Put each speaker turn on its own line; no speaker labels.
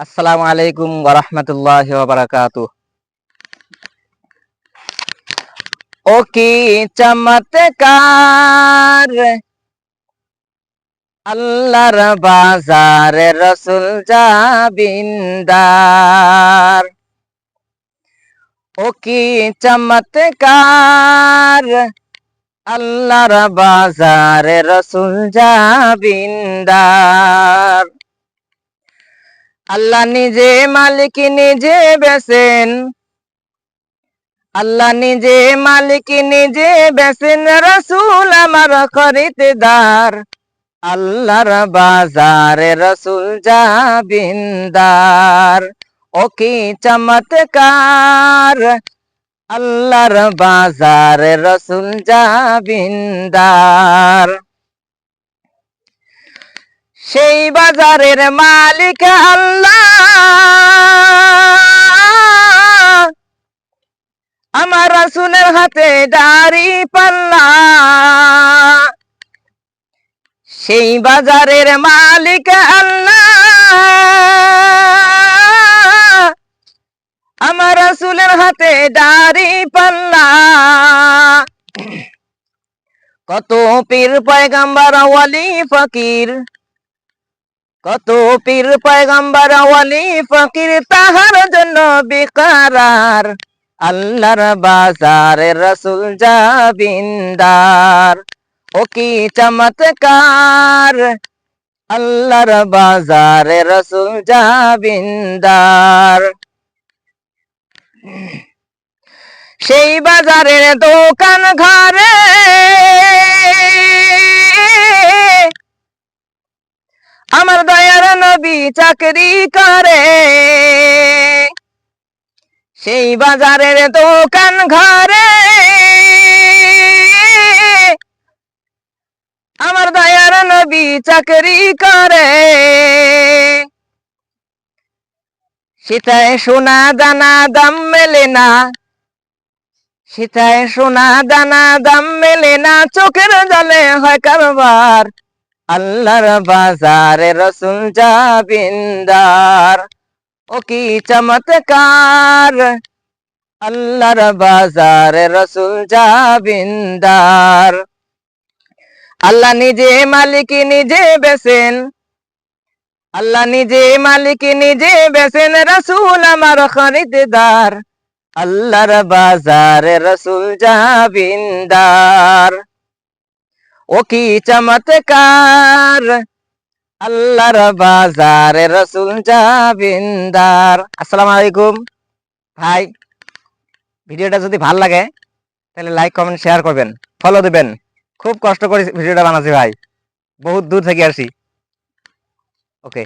আসসালামু আলাইকুম ওরহমতুল্লাহ বারাকাতু ও কি চমৎকার। আল্লাহর বাজারে রসুল জাবিন্দার। ও কি চমৎকার। আল্লাহর বাজারে রসুল জাবিন্দার। আল্লাহ নিজে মালিক নিজে বেসেন আল্লাহ নিজে মালিক নিজে বেসেন রসুল আমার খরিদদার। আল্লাহর বাজারে রসুল জাবিন্দার ও কি চমৎকার। আল্লাহর বাজারে রসুল জাবিন্দার সেই বাজারের মালিক আল্লাহ। আমার রসুলের হাতে দাড়ি পাল্লা। সেই বাজারের মালিক আল্লাহ। আমার রসুলের হাতে দাড়ি পাল্লা। কত পীর, পয়গাম্বার, ওয়ালি, ফকির। কত পীর পয়গাম্বার ওয়ালি ফকির তাহার জন্য বেকারার। আল্লাহর বাজারে রসুল জাবিন্দার। ও কি চমৎকার। আল্লাহর বাজারে রসুল জাবিন্দার। সেই বাজারের দোকান ঘরে নবী চাকরি করে। সেই বাজারের দোকান ঘরে। আমার দয়ার নবী চাকরি করে। সীতায় সোনা দানা দাম মেলে না। সীতায় সোনা দানা দাম মেলে না। চোখের জলে হয় কারবার। আল্লাহর বাজারে রসুল জাবিন্দার। ও কি চমৎকার। আল্লাহর বাজারে রসুল জাবিন্দার। আল্লাহ নিজে মালিক, নিজে বেসেন আল্লাহ নিজে মালিক, নিজে বেসেন রসুল আমার খরিদদার। আল্লাহর বাজারে রসুল জাবিন্দার। ও কি চমৎকার? আল্লাহর বাজারে রসুল জাবিন্দার। আসসালামু আলাইকুম। ভাই, ভিডিওটা যদি ভালো লাগে, তাহলে লাইক কমেন্ট শেয়ার করবেন। ফলো দিবেন। খুব কষ্ট করে ভিডিওটা বানাচ্ছি ভাই। বহুত দূর থেকে আসি। ওকে